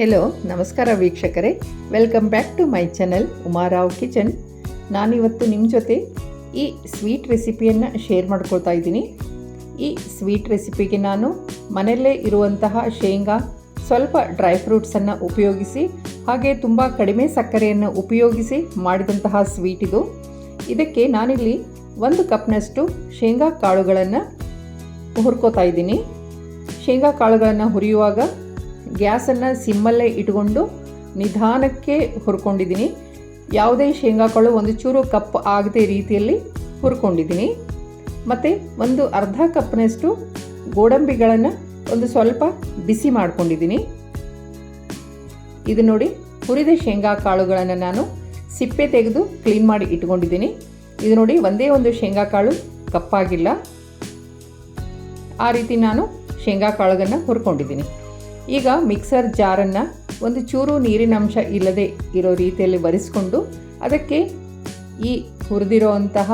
Hello ನಮಸ್ಕಾರ ವೀಕ್ಷಕರೇ. Welcome back to my channel Uma Rao kitchen ನಾನಿವತ್ತು ನಿಮ್ಮ ಜೊತೆ ಈ ಸ್ವೀಟ್ ರೆಸಿಪಿಯನ್ನು ಶೇರ್ ಮಾಡ್ಕೊಳ್ತಾ ಇದ್ದೀನಿ. ಈ ಸ್ವೀಟ್ ರೆಸಿಪಿಗೆ ನಾನು ಮನೆಯಲ್ಲೇ ಇರುವಂತಹ ಶೇಂಗಾ, ಸ್ವಲ್ಪ ಡ್ರೈ ಫ್ರೂಟ್ಸನ್ನು ಉಪಯೋಗಿಸಿ, ಹಾಗೆ ತುಂಬ ಕಡಿಮೆ ಸಕ್ಕರೆಯನ್ನು ಉಪಯೋಗಿಸಿ ಮಾಡಿದಂತಹ ಸ್ವೀಟ್ ಇದು. ಇದಕ್ಕೆ ನಾನಿಲ್ಲಿ ಒಂದು ಕಪ್ನಷ್ಟು ಶೇಂಗಾ ಕಾಳುಗಳನ್ನು ಹುರ್ಕೋತಾ ಇದ್ದೀನಿ. ಶೇಂಗಾ ಕಾಳುಗಳನ್ನು ಹುರಿಯುವಾಗ ಗ್ಯಾಸನ್ನು ಸಿಮ್ಮಲ್ಲೇ ಇಟ್ಕೊಂಡು ನಿಧಾನಕ್ಕೆ ಹುರ್ಕೊಂಡಿದ್ದೀನಿ. ಯಾವುದೇ ಶೇಂಗಾಕಾಳು ಒಂದು ಚೂರು ಕಪ್ ಆಗದೆ ರೀತಿಯಲ್ಲಿ ಹುರ್ಕೊಂಡಿದ್ದೀನಿ. ಮತ್ತು ಒಂದು ಅರ್ಧ ಕಪ್ನಷ್ಟು ಗೋಡಂಬಿಗಳನ್ನು ಒಂದು ಸ್ವಲ್ಪ ಬಿಸಿ ಮಾಡ್ಕೊಂಡಿದ್ದೀನಿ. ಇದು ನೋಡಿ ಹುರಿದ ಶೇಂಗಾ ಕಾಳುಗಳನ್ನು ನಾನು ಸಿಪ್ಪೆ ತೆಗೆದು ಕ್ಲೀನ್ ಮಾಡಿ ಇಟ್ಕೊಂಡಿದ್ದೀನಿ. ಇದು ನೋಡಿ ಒಂದೇ ಒಂದು ಶೇಂಗಾ ಕಾಳು ಕಪ್ಪಾಗಿಲ್ಲ. ಆ ರೀತಿ ನಾನು ಶೇಂಗಾ ಕಾಳುಗಳನ್ನು ಹುರ್ಕೊಂಡಿದ್ದೀನಿ. ಈಗ ಮಿಕ್ಸರ್ ಜಾರನ್ನು ಒಂದು ಚೂರು ನೀರಿನ ಅಂಶ ಇಲ್ಲದೆ ಇರೋ ರೀತಿಯಲ್ಲಿ ಬರೆಸ್ಕೊಂಡು ಅದಕ್ಕೆ ಈ ಹುರಿದಿರೋ ಅಂತಹ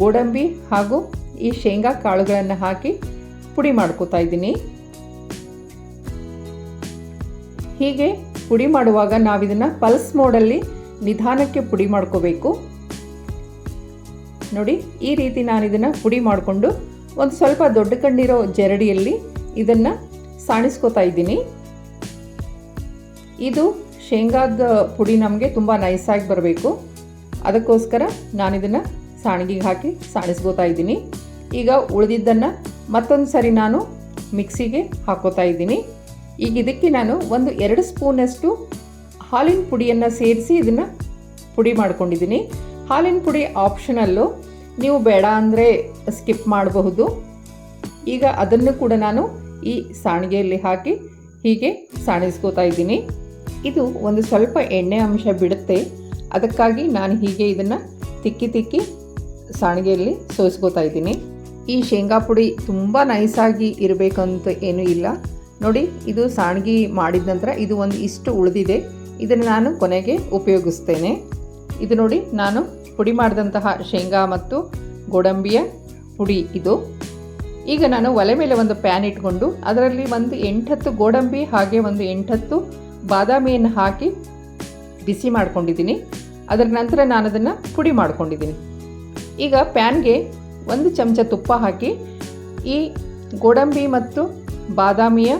ಗೋಡಂಬಿ ಹಾಗೂ ಈ ಶೇಂಗಾ ಕಾಳುಗಳನ್ನು ಹಾಕಿ ಪುಡಿ ಮಾಡ್ಕೋತಾ ಇದ್ದೀನಿ. ಹೀಗೆ ಪುಡಿ ಮಾಡುವಾಗ ನಾವಿದನ್ನು ಪಲ್ಸ್ ಮೋಡಲ್ಲಿ ನಿಧಾನಕ್ಕೆ ಪುಡಿ ಮಾಡ್ಕೋಬೇಕು. ನೋಡಿ, ಈ ರೀತಿ ನಾನು ಇದನ್ನು ಪುಡಿ ಮಾಡಿಕೊಂಡು ಒಂದು ಸ್ವಲ್ಪ ದೊಡ್ಡ ಕಣ್ಣಿರೋ ಜರಡಿಯಲ್ಲಿ ಇದನ್ನು ಸಾಣಿಸ್ಕೋತಾ ಇದ್ದೀನಿ. ಇದು ಶೇಂಗಾದ ಪುಡಿ ನಮಗೆ ತುಂಬ ನೈಸಾಗಿ ಬರಬೇಕು. ಅದಕ್ಕೋಸ್ಕರ ನಾನಿದನ್ನು ಸಾಣಿಗೆಗೆ ಹಾಕಿ ಸಾಣಿಸ್ಕೋತಾ ಇದ್ದೀನಿ. ಈಗ ಉಳಿದಿದ್ದನ್ನು ಮತ್ತೊಂದು ಸರಿ ನಾನು ಮಿಕ್ಸಿಗೆ ಹಾಕೋತಾ ಇದ್ದೀನಿ. ಈಗ ಇದಕ್ಕೆ ನಾನು ಒಂದು ಎರಡು ಸ್ಪೂನಷ್ಟು ಹಾಲಿನ ಪುಡಿಯನ್ನು ಸೇರಿಸಿ ಇದನ್ನು ಪುಡಿ ಮಾಡ್ಕೊಂಡಿದ್ದೀನಿ. ಹಾಲಿನ ಪುಡಿ ಆಪ್ಷನಲ್ಲು ನೀವು ಬೇಡ ಅಂದರೆ ಸ್ಕಿಪ್ ಮಾಡಬಹುದು. ಈಗ ಅದನ್ನು ಕೂಡ ನಾನು ಈ ಸಾಣಿಗೆಯಲ್ಲಿ ಹಾಕಿ ಹೀಗೆ ಸಾಣಿಸ್ಕೋತಾ ಇದ್ದೀನಿ. ಇದು ಒಂದು ಸ್ವಲ್ಪ ಎಣ್ಣೆ ಅಂಶ ಬಿಡುತ್ತೆ. ಅದಕ್ಕಾಗಿ ನಾನು ಹೀಗೆ ಇದನ್ನು ತಿಕ್ಕಿ ತಿಕ್ಕಿ ಸಾಣಿಗೆಯಲ್ಲಿ ಸೋಸ್ಕೋತಾ ಇದ್ದೀನಿ. ಈ ಶೇಂಗಾ ಪುಡಿ ತುಂಬ ನೈಸಾಗಿ ಇರಬೇಕಂತ ಏನೂ ಇಲ್ಲ. ನೋಡಿ, ಇದು ಸಾಣಿಗೆ ಮಾಡಿದ ನಂತರ ಇದು ಒಂದು ಇಷ್ಟು ಉಳಿದಿದೆ. ಇದನ್ನು ನಾನು ಕೊನೆಗೆ ಉಪಯೋಗಿಸ್ತೇನೆ. ಇದು ನೋಡಿ, ನಾನು ಪುಡಿ ಮಾಡಿದಂತಹ ಶೇಂಗಾ ಮತ್ತು ಗೋಡಂಬಿಯ ಪುಡಿ ಇದು. ಈಗ ನಾನು ಒಲೆ ಮೇಲೆ ಒಂದು ಪ್ಯಾನ್ ಇಟ್ಕೊಂಡು ಅದರಲ್ಲಿ ಒಂದು ಎಂಟತ್ತು ಗೋಡಂಬಿ ಹಾಗೆ ಒಂದು ಎಂಟತ್ತು ಬಾದಾಮಿಯನ್ನು ಹಾಕಿ ಬಿಸಿ ಮಾಡ್ಕೊಂಡಿದ್ದೀನಿ. ಅದರ ನಂತರ ನಾನು ಅದನ್ನು ಪುಡಿ ಮಾಡ್ಕೊಂಡಿದ್ದೀನಿ. ಈಗ ಪ್ಯಾನ್ಗೆ ಒಂದು ಚಮಚ ತುಪ್ಪ ಹಾಕಿ ಈ ಗೋಡಂಬಿ ಮತ್ತು ಬಾದಾಮಿಯ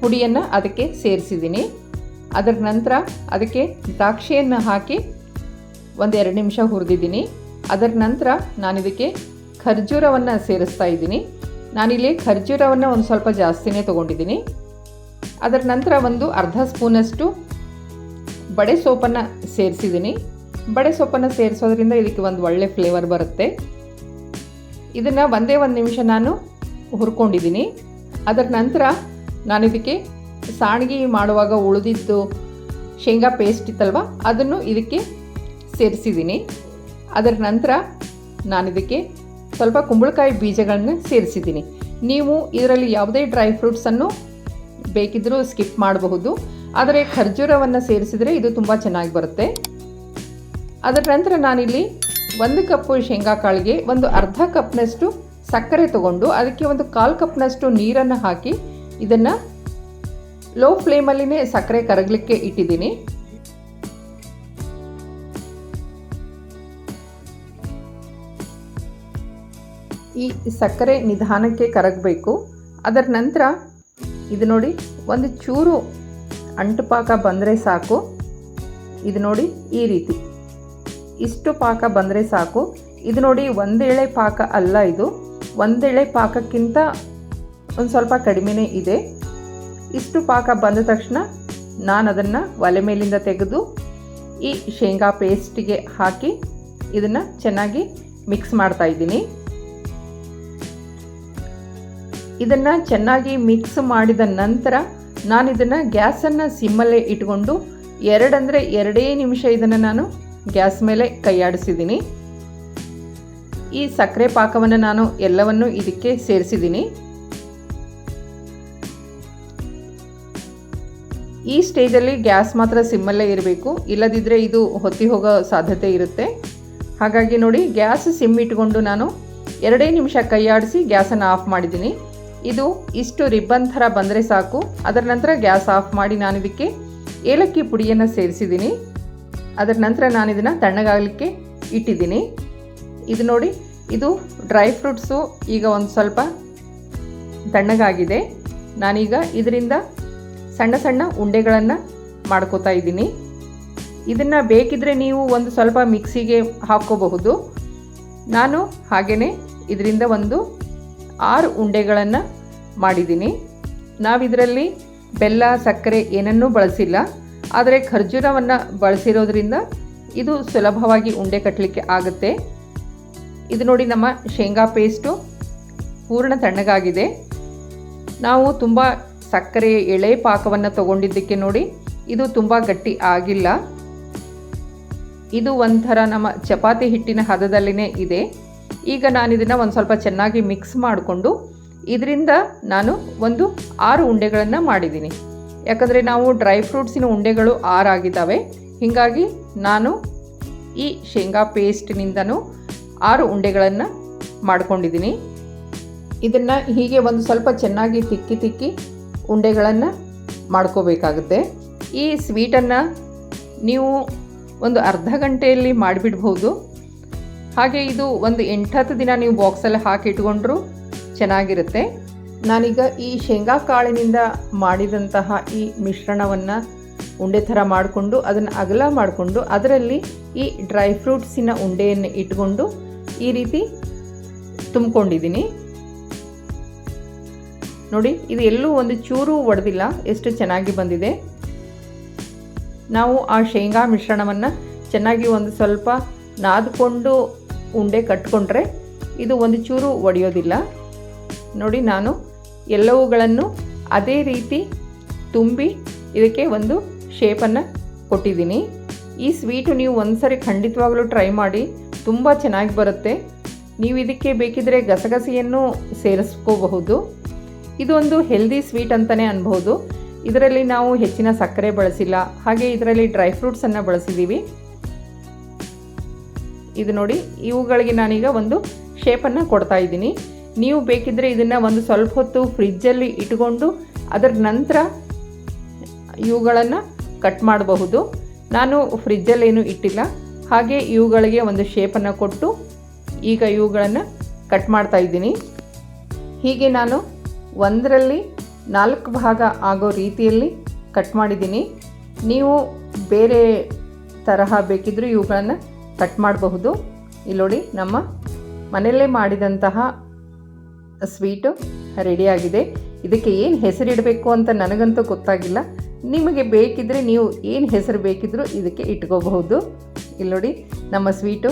ಪುಡಿಯನ್ನು ಅದಕ್ಕೆ ಸೇರಿಸಿದ್ದೀನಿ. ಅದರ ನಂತರ ಅದಕ್ಕೆ ದ್ರಾಕ್ಷಿಯನ್ನು ಹಾಕಿ ಒಂದು ಎರಡು ನಿಮಿಷ ಹುರಿದಿದ್ದೀನಿ. ಅದರ ನಂತರ ನಾನಿದಕ್ಕೆ ಖರ್ಜೂರವನ್ನು ಸೇರಿಸ್ತಾ ಇದ್ದೀನಿ. ನಾನಿಲ್ಲಿ ಖರ್ಜೂರವನ್ನು ಒಂದು ಸ್ವಲ್ಪ ಜಾಸ್ತಿನೇ ತೊಗೊಂಡಿದ್ದೀನಿ. ಅದರ ನಂತರ ಒಂದು ಅರ್ಧ ಸ್ಪೂನಷ್ಟು ಬಡೆ ಸೋಪನ್ನು ಸೇರಿಸಿದ್ದೀನಿ. ಬಡೆ ಸೋಪನ್ನು ಸೇರಿಸೋದ್ರಿಂದ ಇದಕ್ಕೆ ಒಂದು ಒಳ್ಳೆ ಫ್ಲೇವರ್ ಬರುತ್ತೆ. ಇದನ್ನು ಒಂದೇ ಒಂದು ನಿಮಿಷ ನಾನು ಹುರ್ಕೊಂಡಿದ್ದೀನಿ. ಅದರ ನಂತರ ನಾನು ಇದಕ್ಕೆ ಸಾಣಿಗೆ ಮಾಡುವಾಗ ಉಳಿದಿದ್ದು ಶೇಂಗಾ ಪೇಸ್ಟ್ ಇತ್ತಲ್ವ, ಅದನ್ನು ಇದಕ್ಕೆ ಸೇರಿಸಿದ್ದೀನಿ. ಅದರ ನಂತರ ನಾನು ಇದಕ್ಕೆ ಸ್ವಲ್ಪ ಕುಂಬಳಕಾಯಿ ಬೀಜಗಳನ್ನು ಸೇರಿಸಿದ್ದೀನಿ. ನೀವು ಇದರಲ್ಲಿ ಯಾವುದೇ ಡ್ರೈ ಫ್ರೂಟ್ಸನ್ನು ಬೇಕಿದ್ದರೂ ಸ್ಕಿಪ್ ಮಾಡಬಹುದು. ಆದರೆ ಖರ್ಜೂರವನ್ನು ಸೇರಿಸಿದರೆ ಇದು ತುಂಬ ಚೆನ್ನಾಗಿ ಬರುತ್ತೆ. ಅದರ ನಂತರ ನಾನಿಲ್ಲಿ ಒಂದು ಕಪ್ಪು ಶೇಂಗಾ ಕಾಳಿಗೆ ಒಂದು ಅರ್ಧ ಕಪ್ನಷ್ಟು ಸಕ್ಕರೆ ತಗೊಂಡು ಅದಕ್ಕೆ ಒಂದು ಕಾಲು ಕಪ್ನಷ್ಟು ನೀರನ್ನು ಹಾಕಿ ಇದನ್ನು ಲೋ ಫ್ಲೇಮಲ್ಲಿನೇ ಸಕ್ಕರೆ ಕರಗಲಿಕ್ಕೆ ಇಟ್ಟಿದ್ದೀನಿ. ಈ ಸಕ್ಕರೆ ನಿಧಾನಕ್ಕೆ ಕರಗಬೇಕು. ಅದರ ನಂತರ ಇದು ನೋಡಿ, ಒಂದು ಚೂರು ಅಂಟು ಪಾಕ ಬಂದರೆ ಸಾಕು. ಇದು ನೋಡಿ ಈ ರೀತಿ. ಇಷ್ಟು ಪಾಕ ಬಂದರೆ ಸಾಕು. ಇದು ನೋಡಿ ಒಂದೇಳೆ ಪಾಕ ಅಲ್ಲ ಇದು. ಒಂದೇಳೆ ಪಾಕಕ್ಕಿಂತ ಒಂದು ಸ್ವಲ್ಪ ಕಡಿಮೆನೇ ಇದೆ. ಇಷ್ಟು ಪಾಕ ಬಂದ ತಕ್ಷಣ ನಾನು ಅದನ್ನು ಒಲೆ ಮೇಲಿಂದ ತೆಗೆದು ಈ ಶೇಂಗಾ ಪೇಸ್ಟಿಗೆ ಹಾಕಿ ಇದನ್ನು ಚೆನ್ನಾಗಿ ಮಿಕ್ಸ್ ಮಾಡ್ತಾ ಇದ್ದೀನಿ. ಇದನ್ನು ಚೆನ್ನಾಗಿ ಮಿಕ್ಸ್ ಮಾಡಿದ ನಂತರ ನಾನು ಇದನ್ನು ಗ್ಯಾಸನ್ನು ಸಿಮ್ಮಲ್ಲೇ ಇಟ್ಕೊಂಡು ಎರಡಂದರೆ ಎರಡೇ ನಿಮಿಷ ಇದನ್ನು ನಾನು ಗ್ಯಾಸ್ ಮೇಲೆ ಕೈಯಾಡಿಸಿದ್ದೀನಿ ಈ ಸಕ್ಕರೆ ಪಾಕವನ್ನು ನಾನು ಎಲ್ಲವನ್ನು ಇದಕ್ಕೆ ಸೇರಿಸಿದ್ದೀನಿ ಈ ಸ್ಟೇಜಲ್ಲಿ ಗ್ಯಾಸ್ ಮಾತ್ರ ಸಿಮ್ಮಲ್ಲೇ ಇರಬೇಕು. ಇಲ್ಲದಿದ್ದರೆ ಇದು ಹೊತ್ತಿ ಹೋಗೋ ಸಾಧ್ಯತೆ ಇರುತ್ತೆ. ಹಾಗಾಗಿ ನೋಡಿ ಗ್ಯಾಸ್ ಸಿಮ್ ಇಟ್ಕೊಂಡು ನಾನು ಎರಡೇ ನಿಮಿಷ ಕೈಯಾಡಿಸಿ ಗ್ಯಾಸನ್ನು ಆಫ್ ಮಾಡಿದ್ದೀನಿ ಇದು ಇಷ್ಟು ರಿಬ್ಬನ್ ಥರ ಬಂದರೆ ಸಾಕು. ಅದರ ನಂತರ ಗ್ಯಾಸ್ ಆಫ್ ಮಾಡಿ ನಾನು ಇದಕ್ಕೆ ಏಲಕ್ಕಿ ಪುಡಿಯನ್ನು ಸೇರಿಸಿದ್ದೀನಿ. ಅದರ ನಂತರ ನಾನು ಇದನ್ನು ತಣ್ಣಗಾಗಲಿಕ್ಕೆ ಇಟ್ಟಿದ್ದೀನಿ. ಇದು ನೋಡಿ, ಇದು ಡ್ರೈ ಫ್ರೂಟ್ಸು ಈಗ ಒಂದು ಸ್ವಲ್ಪ ತಣ್ಣಗಾಗಿದೆ. ನಾನೀಗ ಇದರಿಂದ ಸಣ್ಣ ಸಣ್ಣ ಉಂಡೆಗಳನ್ನು ಮಾಡ್ಕೋತಾ ಇದ್ದೀನಿ. ಇದನ್ನು ಬೇಕಿದ್ರೆ ನೀವು ಒಂದು ಸ್ವಲ್ಪ ಮಿಕ್ಸಿಗೆ ಹಾಕ್ಕೋಬಹುದು. ನಾನು ಹಾಗೆಯೇ ಇದರಿಂದ ಒಂದು ಆರು ಉಂಡೆಗಳನ್ನು ಮಾಡಿದ್ದೀನಿ. ನಾವಿದರಲ್ಲಿ ಬೆಲ್ಲ, ಸಕ್ಕರೆ ಏನನ್ನೂ ಬಳಸಿಲ್ಲ. ಆದರೆ ಖರ್ಜೂರವನ್ನು ಬಳಸಿರೋದ್ರಿಂದ ಇದು ಸುಲಭವಾಗಿ ಉಂಡೆ ಕಟ್ಟಲಿಕ್ಕೆ ಆಗುತ್ತೆ. ಇದು ನೋಡಿ ನಮ್ಮ ಶೇಂಗಾ ಪೇಸ್ಟು ಪೂರ್ಣ ತಣ್ಣಗಾಗಿದೆ. ನಾವು ತುಂಬ ಸಕ್ಕರೆ, ಎಳೆ ಪಾಕವನ್ನು ತಗೊಂಡಿದ್ದಕ್ಕೆ ನೋಡಿ ಇದು ತುಂಬ ಗಟ್ಟಿ ಆಗಿಲ್ಲ. ಇದು ಒಂಥರ ನಮ್ಮ ಚಪಾತಿ ಹಿಟ್ಟಿನ ಹದದಲ್ಲಿನೇ ಇದೆ. ಈಗ ನಾನು ಇದನ್ನು ಒಂದು ಸ್ವಲ್ಪ ಚೆನ್ನಾಗಿ ಮಿಕ್ಸ್ ಮಾಡಿಕೊಂಡು ಇದರಿಂದ ನಾನು ಒಂದು ಆರು ಉಂಡೆಗಳನ್ನು ಮಾಡಿದ್ದೀನಿ. ಯಾಕಂದರೆ ನಾವು ಡ್ರೈ ಫ್ರೂಟ್ಸಿನ ಉಂಡೆಗಳು ಆರಾಗಿದ್ದಾವೆ. ಹೀಗಾಗಿ ನಾನು ಈ ಶೇಂಗಾ ಪೇಸ್ಟ್ನಿಂದನೂ ಆರು ಉಂಡೆಗಳನ್ನು ಮಾಡ್ಕೊಂಡಿದ್ದೀನಿ. ಇದನ್ನು ಹೀಗೆ ಒಂದು ಸ್ವಲ್ಪ ಚೆನ್ನಾಗಿ ತಿಕ್ಕಿ ತಿಕ್ಕಿ ಉಂಡೆಗಳನ್ನು ಮಾಡ್ಕೋಬೇಕಾಗುತ್ತೆ. ಈ ಸ್ವೀಟನ್ನು ನೀವು ಒಂದು ಅರ್ಧ ಗಂಟೆಯಲ್ಲಿ ಮಾಡಿಬಿಡ್ಬೋದು. ಹಾಗೆ ಇದು ಒಂದು ಎಂಟತ್ತು ದಿನ ನೀವು ಬಾಕ್ಸಲ್ಲಿ ಹಾಕಿ ಇಟ್ಕೊಂಡ್ರೂ ಚೆನ್ನಾಗಿರುತ್ತೆ. ನಾನೀಗ ಈ ಶೇಂಗಾ ಕಾಳಿನಿಂದ ಮಾಡಿದಂತಹ ಈ ಮಿಶ್ರಣವನ್ನು ಉಂಡೆ ಥರ ಮಾಡಿಕೊಂಡು ಅದನ್ನು ಅಗಲ ಮಾಡಿಕೊಂಡು ಅದರಲ್ಲಿ ಈ ಡ್ರೈ ಫ್ರೂಟ್ಸಿನ ಉಂಡೆಯನ್ನು ಇಟ್ಕೊಂಡು ಈ ರೀತಿ ತುಂಬಿಕೊಂಡಿದ್ದೀನಿ. ನೋಡಿ, ಇದು ಎಲ್ಲೂ ಒಂದು ಚೂರು ಒಡೆದಿಲ್ಲ, ಎಷ್ಟು ಚೆನ್ನಾಗಿ ಬಂದಿದೆ. ನಾವು ಆ ಶೇಂಗಾ ಮಿಶ್ರಣವನ್ನು ಚೆನ್ನಾಗಿ ಒಂದು ಸ್ವಲ್ಪ ನಾದಿಕೊಂಡು ಉಂಡೆ ಕಟ್ಕೊಂಡ್ರೆ ಇದು ಒಂದು ಚೂರು ಒಡೆಯೋದಿಲ್ಲ. ನೋಡಿ ನಾನು ಎಲ್ಲವುಗಳನ್ನು ಅದೇ ರೀತಿ ತುಂಬಿ ಇದಕ್ಕೆ ಒಂದು ಶೇಪನ್ನು ಕೊಟ್ಟಿದ್ದೀನಿ. ಈ ಸ್ವೀಟು ನೀವು ಒಂದು ಸರಿ ಖಂಡಿತವಾಗಲೂ ಟ್ರೈ ಮಾಡಿ, ತುಂಬ ಚೆನ್ನಾಗಿ ಬರುತ್ತೆ. ನೀವು ಇದಕ್ಕೆ ಬೇಕಿದ್ದರೆ ಗಸಗಸೆಯನ್ನು ಸೇರಿಸ್ಕೋಬಹುದು. ಇದೊಂದು ಹೆಲ್ದಿ ಸ್ವೀಟ್ ಅಂತಲೇ ಅನ್ಬೋದು. ಇದರಲ್ಲಿ ನಾವು ಹೆಚ್ಚಿನ ಸಕ್ಕರೆ ಬಳಸಿಲ್ಲ, ಹಾಗೆ ಇದರಲ್ಲಿ ಡ್ರೈ ಫ್ರೂಟ್ಸನ್ನು ಬಳಸಿದ್ದೀವಿ ಇದು ನೋಡಿ, ಇವುಗಳಿಗೆ ನಾನೀಗ ಒಂದು ಶೇಪನ್ನು ಕೊಡ್ತಾ ಇದ್ದೀನಿ. ನೀವು ಬೇಕಿದ್ದರೆ ಇದನ್ನು ಒಂದು ಸ್ವಲ್ಪ ಹೊತ್ತು ಫ್ರಿಜ್ಜಲ್ಲಿ ಇಟ್ಕೊಂಡು ಅದರ ನಂತರ ಇವುಗಳನ್ನು ಕಟ್ ಮಾಡಬಹುದು. ನಾನು ಫ್ರಿಜ್ಜಲ್ಲೇನು ಇಟ್ಟಿಲ್ಲ. ಹಾಗೆ ಇವುಗಳಿಗೆ ಒಂದು ಶೇಪನ್ನು ಕೊಟ್ಟು ಈಗ ಇವುಗಳನ್ನು ಕಟ್ ಮಾಡ್ತಾ ಇದ್ದೀನಿ. ಹೀಗೆ ನಾನು ಒಂದರಲ್ಲಿ ನಾಲ್ಕು ಭಾಗ ಆಗೋ ರೀತಿಯಲ್ಲಿ ಕಟ್ ಮಾಡಿದ್ದೀನಿ. ನೀವು ಬೇರೆ ತರಹ ಬೇಕಿದ್ದರೂ ಇವುಗಳನ್ನು ಕಟ್ ಮಾಡಬಹುದು. ಇಲ್ಲಿ ನಮ್ಮ ಮನೆಯಲ್ಲೇ ಮಾಡಿದಂತಹ ಸ್ವೀಟು ರೆಡಿಯಾಗಿದೆ. ಇದಕ್ಕೆ ಏನು ಹೆಸರಿಡಬೇಕು ಅಂತ ನನಗಂತೂ ಗೊತ್ತಾಗಿಲ್ಲ. ನಿಮಗೆ ಬೇಕಿದ್ದರೆ ನೀವು ಏನು ಹೆಸರು ಬೇಕಿದ್ದರೂ ಇದಕ್ಕೆ ಇಟ್ಕೋಬಹುದು. ಇಲ್ಲಿ ನೋಡಿ, ನಮ್ಮ ಸ್ವೀಟು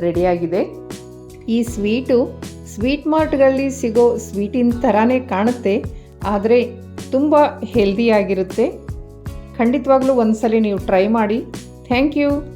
ರೆಡಿಯಾಗಿದೆ. ಈ ಸ್ವೀಟು ಸ್ವೀಟ್ ಮಾರ್ಟ್ಗಳಲ್ಲಿ ಸಿಗೋ ಸ್ವೀಟಿನ ಥರನೇ ಕಾಣುತ್ತೆ. ಆದರೆ ತುಂಬ ಹೆಲ್ದಿಯಾಗಿರುತ್ತೆ ಖಂಡಿತವಾಗ್ಲೂ ಒಂದು ಸಲ ನೀವು ಟ್ರೈ ಮಾಡಿ. Thank you.